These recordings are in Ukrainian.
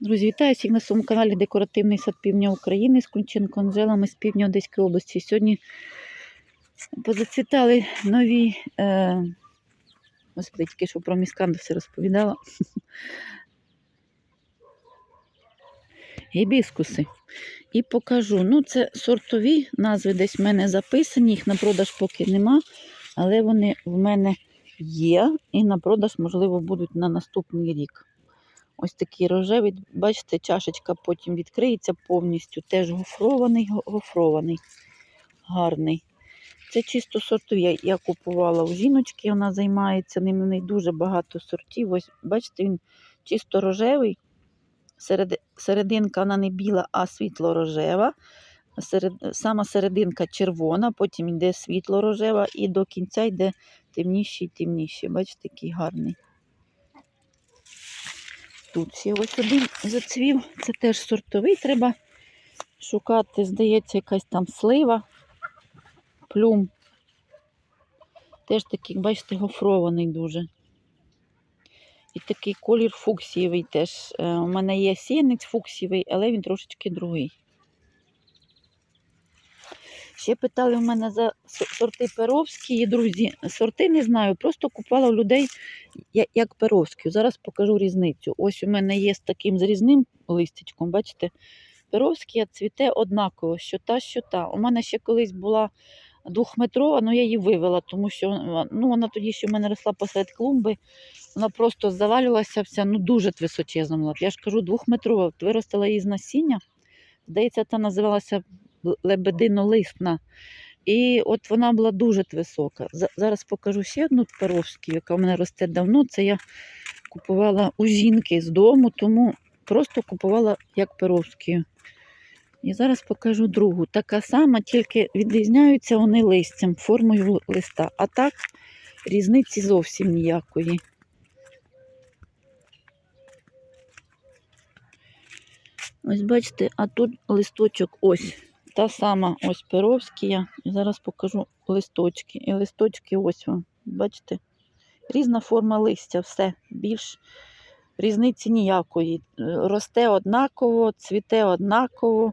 Друзі, вітаю всіх на своєму каналі Декоративний сад Півдня України з Кунченко Анжелами з півдня Одеської області. Сьогодні позацвітали нові, е, господи, тільки що про місканду все розповідала. Гібіскуси. І покажу. Ну, це сортові назви десь в мене записані, їх на продаж поки нема, але вони в мене є і на продаж, можливо, будуть на наступний рік. Ось такий рожевий, бачите, чашечка потім відкриється повністю. Теж гофрований, гофрований, гарний. Це чисто сортові. Я, я купувала у жіночки, вона займається ним. У неї дуже багато сортів. Ось, бачите, він чисто рожевий. Серед, серединка вона не біла, а світло-рожева. Серед, сама серединка червона, потім йде світло-рожева і до кінця йде темніший темніший. Бачите, який гарний. Тут ось один зацвів. Це теж сортовий. Треба шукати, здається, якась там слива, плюм. Теж такий, бачите, гофрований дуже. І такий колір фуксієвий теж. Е, У мене є сінець фуксієвий, але він трошечки другий. Ще питали в мене за сорти перовські. Друзі, сорти не знаю, просто купувала у людей як перовські. Зараз покажу різницю. Ось у мене є з таким зрізним листячком, бачите, перовський цвіте однаково, що та, що та. У мене ще колись була двохметрова, але я її вивела, тому що ну, вона тоді, що в мене росла посеред клумби, вона просто завалювалася вся, ну дуже височезна. Я ж кажу, двохметрова, виростила її з насіння. Здається, та називалася лебединолисна. І от вона була дуже висока. Зараз покажу ще одну перовську, яка в мене росте давно. Це я купувала у жінки з дому, тому просто купувала як перовську. І зараз покажу другу. Така сама, тільки відрізняються вони листям, формою листа. А так різниці зовсім ніякої. Ось бачите, а тут листочок ось. Та сама ось перовський. І зараз покажу листочки. І листочки ось. Бачите? Різна форма листя, все. Більш різниці ніякої. Росте однаково, цвіте однаково.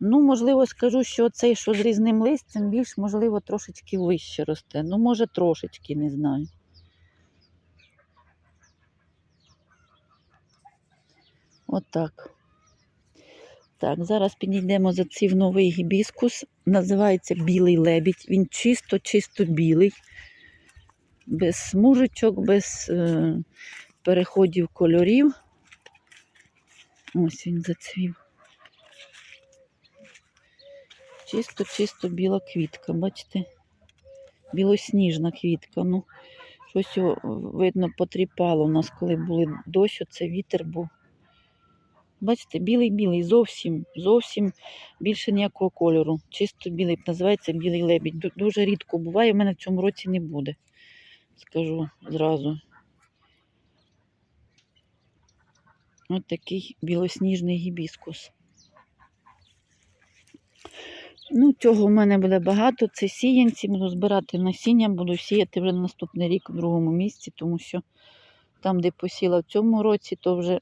Ну, можливо, скажу, що цей, що з різним листям, більш, можливо, трошечки вище росте. Ну, може, трошечки, не знаю. Отак. Так, зараз підійдемо за цей новий гібіскус. Називається білий лебідь. Він чисто-чисто білий, без смужечок, без е, переходів кольорів. Ось він зацвів. Чисто-чисто біла квітка, бачите? Білосніжна квітка. Ну, щось видно, потріпало у нас, коли були дощ, це вітер був. Бачите, білий-білий, зовсім, зовсім більше ніякого кольору. Чисто білий, називається білий лебідь. Ду- Дуже рідко буває, в мене в цьому році не буде. Скажу зразу. Ось такий білосніжний гібіскус. Ну, цього в мене буде багато. Це сіянці, буду збирати насіння, буду сіяти вже на наступний рік у другому місці, тому що там, де посіла в цьому році, то вже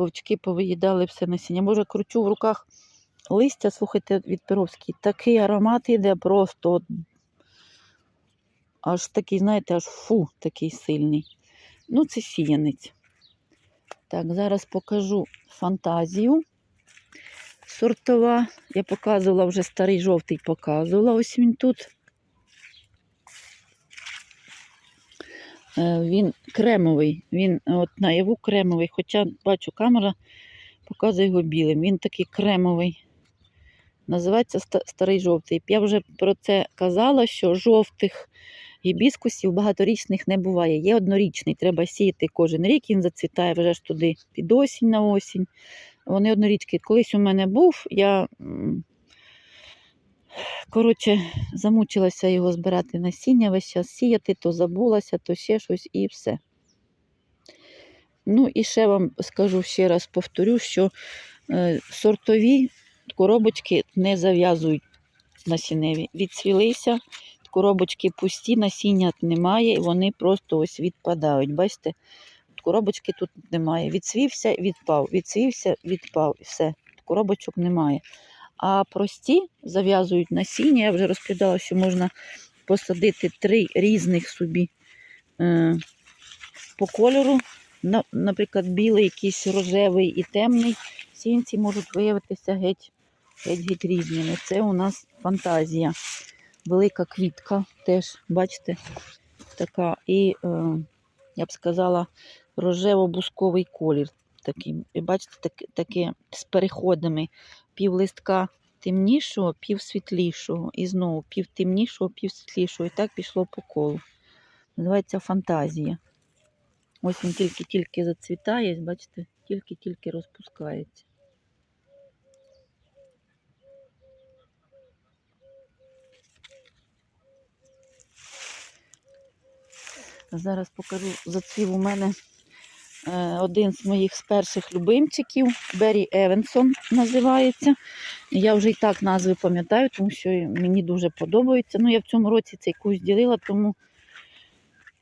вовчки повиїдали все насіння. Може, кручу в руках листя, слухайте, від Перовський. Такий аромат іде просто аж такий, знаєте, аж фу, такий сильний. Ну, це сіянець. Так, зараз покажу фантазію. Сортова. Я показувала вже старий жовтий, показувала. Ось він тут. Він кремовий, він от наяву кремовий, хоча бачу, камера показує його білим. Він такий кремовий. Називається старий жовтий. Я вже про це казала, що жовтих гібіскусів багаторічних не буває. Є однорічний, треба сіяти кожен рік, він зацвітає вже ж туди під осінь на осінь. Вони однорічки. Колись у мене був, я коротше, замучилася його збирати насіння, весь час сіяти, то забулася, то ще щось і все. Ну і ще вам скажу ще раз повторю, що е, сортові коробочки не зав'язують насінневі. Відцвілися, коробочки пусті, насіння немає, і вони просто ось відпадають. Бачите, коробочки тут немає. Відсвівся, відпав, відсвівся, відпав. І все. Коробочок немає. А прості зав'язують насіння. Я вже розповідала, що можна посадити три різних собі е, по кольору. Наприклад, білий, якийсь рожевий і темний. Сінці можуть виявитися геть, геть, геть різними. Це у нас фантазія. Велика квітка теж, бачите, така. І, е, я б сказала, рожево-бусковий колір. Такий. І бачите, таке, таке з переходами. Пів листка темнішого, пів світлішого. І знову пів темнішого, пів світлішого. І так пішло по колу. Називається фантазія. Ось він тільки-тільки зацвітає, бачите, тільки-тільки розпускається. Зараз покажу зацвів у мене один з моїх з перших любимчиків. Беррі Евенсон називається. Я вже і так назви пам'ятаю, тому що мені дуже подобається. Ну, я в цьому році цей кусь ділила, тому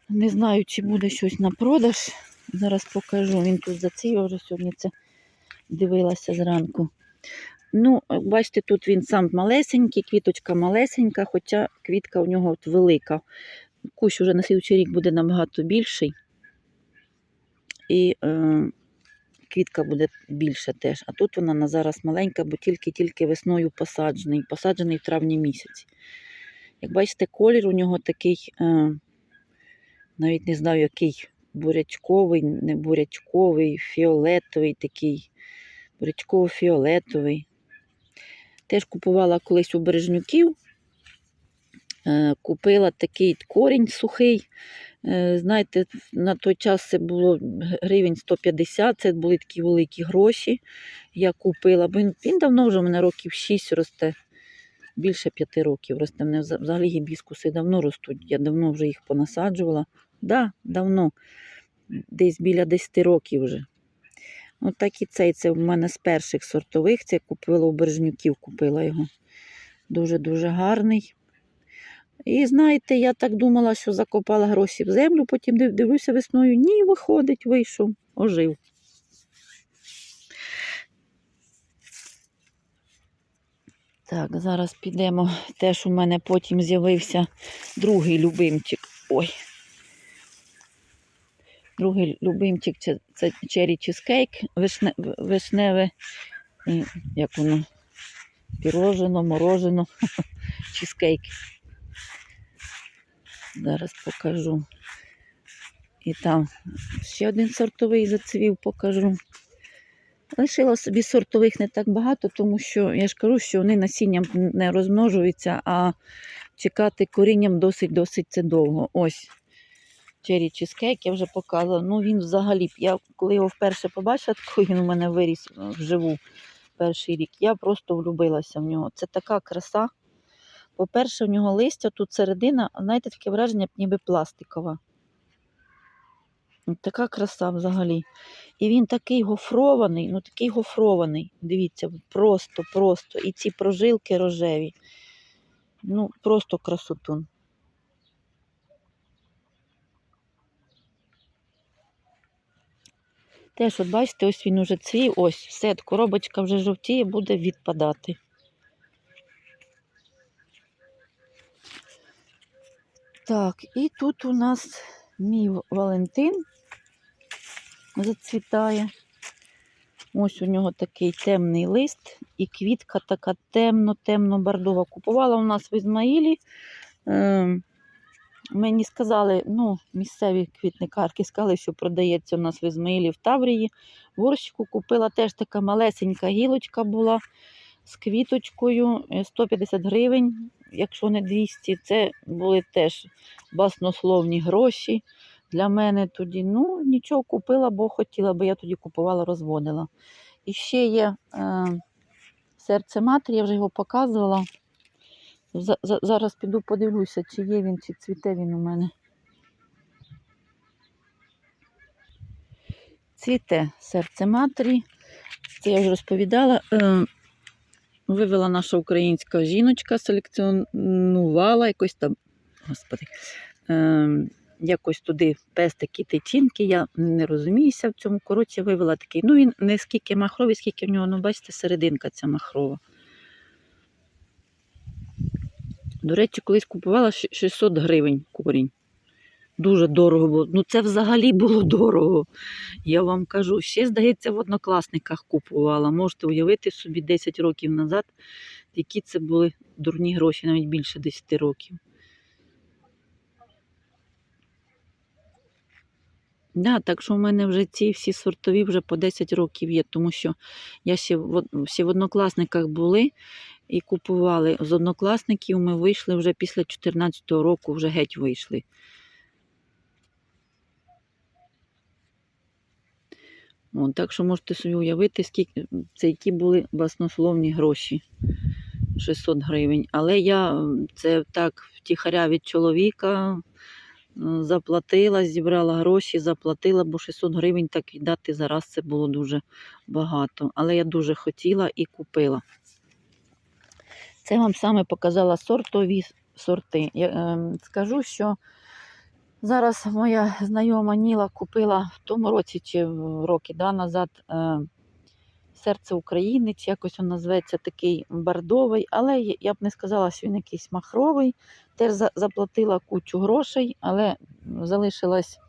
не знаю, чи буде щось на продаж. Зараз покажу. Він тут зацвів, вже сьогодні це дивилася зранку. Ну, бачите, тут він сам малесенький, квіточка малесенька, хоча квітка у нього от велика. Кущ уже на слідчий рік буде набагато більший. І е, квітка буде більша теж. А тут вона на зараз маленька, бо тільки-тільки весною посаджений. Посаджений в травні місяці. Як бачите, колір у нього такий, е, навіть не знаю, який бурячковий, не бурячковий, фіолетовий такий, бурячково-фіолетовий. Теж купувала колись у бережнюків. Е, Купила такий корінь сухий. Е, Знаєте, на той час це було гривень 150, це були такі великі гроші. Я купила, він, він давно вже у мене років 6 росте, більше 5 років росте. Мене взагалі гібіскуси давно ростуть. Я давно вже їх понасаджувала. Да, давно, десь біля 10 років вже. От так і цей, це в мене з перших сортових. Це купила у Бережнюків, купила його. Дуже-дуже гарний. І знаєте, я так думала, що закопала гроші в землю, потім дивлюся весною. Ні, виходить, вийшов, ожив. Так, зараз підемо. Теж у мене потім з'явився другий любимчик. Ой. Другий любимчик це, черрі чизкейк, вишне, вишневе, як воно, пірожено, морожено, чизкейк. Зараз покажу. І там ще один сортовий зацвів покажу. Лишила собі сортових не так багато, тому що я ж кажу, що вони насінням не розмножуються, а чекати корінням досить-досить це довго. Ось черрі чизкейк я вже показувала. Ну він взагалі, я коли його вперше побачила, коли він у мене виріс вживу перший рік, я просто влюбилася в нього. Це така краса. По-перше, в нього листя тут середина, знаєте, таке враження, ніби пластикова. Така краса взагалі. І він такий гофрований, ну такий гофрований. Дивіться, просто, просто. І ці прожилки рожеві. Ну, просто красотун. Теж, от бачите, ось він уже цвів, ось, все, коробочка вже жовтіє, буде відпадати. Так, і тут у нас мій Валентин зацвітає. Ось у нього такий темний лист і квітка така темно-темно-бордова. Купувала у нас в Ізмаїлі. Е, мені сказали, ну, місцеві квітникарки сказали, що продається у нас в Ізмаїлі в Таврії. Горщику купила теж така малесенька гілочка була з квіточкою е, 150 гривень, якщо не 200. Це були теж баснословні гроші для мене тоді. Ну, нічого купила, бо хотіла, бо я тоді купувала, розводила. І ще є е, серце матері, я вже його показувала. За, за, зараз піду подивлюся, чи є він, чи цвіте він у мене. Цвіте серце матері. Це я вже розповідала. Е, вивела наша українська жіночка, селекціонувала якось там, господи, е, якось туди пестики, тичинки. Я не розуміюся в цьому. Коротше, вивела такий. Ну, він не скільки махровий, скільки в нього, ну, бачите, серединка ця махрова. До речі, колись купувала 600 гривень корінь. Дуже дорого було. Ну, це взагалі було дорого. Я вам кажу, ще, здається, в однокласниках купувала. Можете уявити собі 10 років назад, які це були дурні гроші, навіть більше 10 років. Да, так що в мене вже ці всі сортові вже по 10 років є, тому що я ще в, ще в однокласниках були і купували. З однокласників ми вийшли вже після 2014 року, вже геть вийшли. От, так що можете собі уявити, скільки це які були баснословні гроші. 600 гривень. Але я це так втіхаря від чоловіка заплатила, зібрала гроші, заплатила, бо 600 гривень так віддати зараз це було дуже багато. Але я дуже хотіла і купила. Це вам саме показала сортові сорти. Я ем, скажу, що зараз моя знайома Ніла купила в тому році чи роки да, назад е, серце України, чи якось він називається такий бордовий, але я б не сказала, що він якийсь махровий. Теж за- заплатила кучу грошей, але залишилась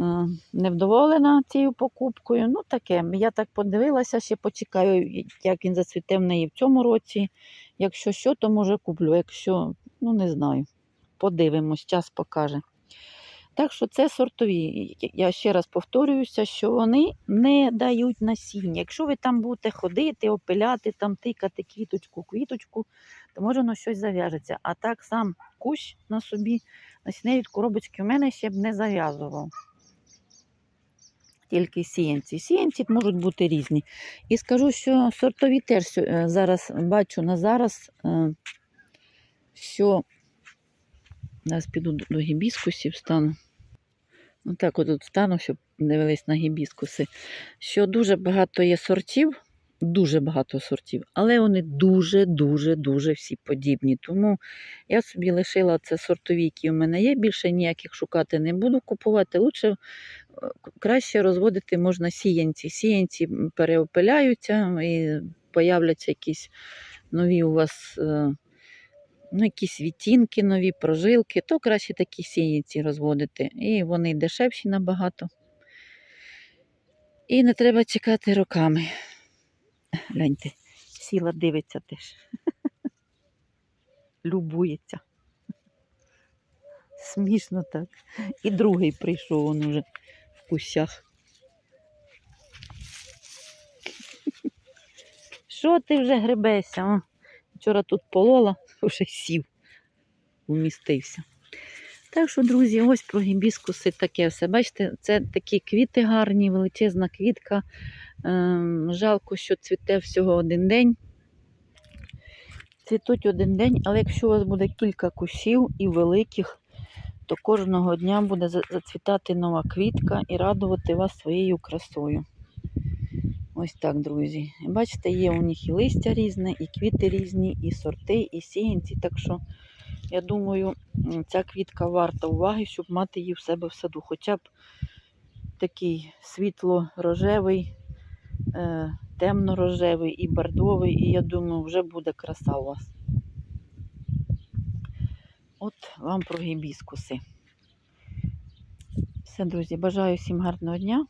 е, невдоволена цією покупкою. Ну, таке. Я так подивилася, ще почекаю, як він зацвіте в неї в цьому році. Якщо що, то може куплю. Якщо, ну не знаю. Подивимось, час покаже. Так що це сортові. Я ще раз повторююся, що вони не дають насіння. Якщо ви там будете ходити, опиляти, там тикати квіточку, квіточку, то може воно щось зав'яжеться. А так сам кущ на собі насіння від коробочки в мене ще б не зав'язував. Тільки сіянці. Сіянці можуть бути різні. І скажу, що сортові теж е, зараз бачу на зараз, е, що зараз піду до- гібіскусів стану. Отак от тут стану, щоб дивились на гібіскуси. Що дуже багато є сортів, дуже багато сортів, але вони дуже-дуже-дуже всі подібні. Тому я собі лишила це сортові, які у мене є. Більше ніяких шукати не буду купувати. Лучше е, краще розводити можна сіянці. Сіянці переопиляються і появляться якісь нові у вас. е, Ну, якісь відтінки нові, прожилки, то краще такі сіянці розводити. І вони дешевші набагато. І не треба чекати роками. Гляньте, сіла дивиться теж. Любується. Смішно так. І другий прийшов он уже в кущах. Що ти вже гребешся? Вчора тут полола, вже сів, умістився. Так що, друзі, ось про гібіскуси таке все. Бачите, це такі квіти гарні, величезна квітка. Ем, жалко, що цвіте всього один день. Цвітуть один день, але якщо у вас буде кілька кущів і великих, то кожного дня буде зацвітати нова квітка і радувати вас своєю красою. Ось так, друзі. Бачите, є у них і листя різне, і квіти різні, і сорти, і сіянці. Так що, я думаю, ця квітка варта уваги, щоб мати її в себе в саду. Хоча б такий світло-рожевий, е, темно-рожевий і бордовий, і я думаю, вже буде краса у вас. От вам про гібіскуси. Все, друзі, бажаю всім гарного дня.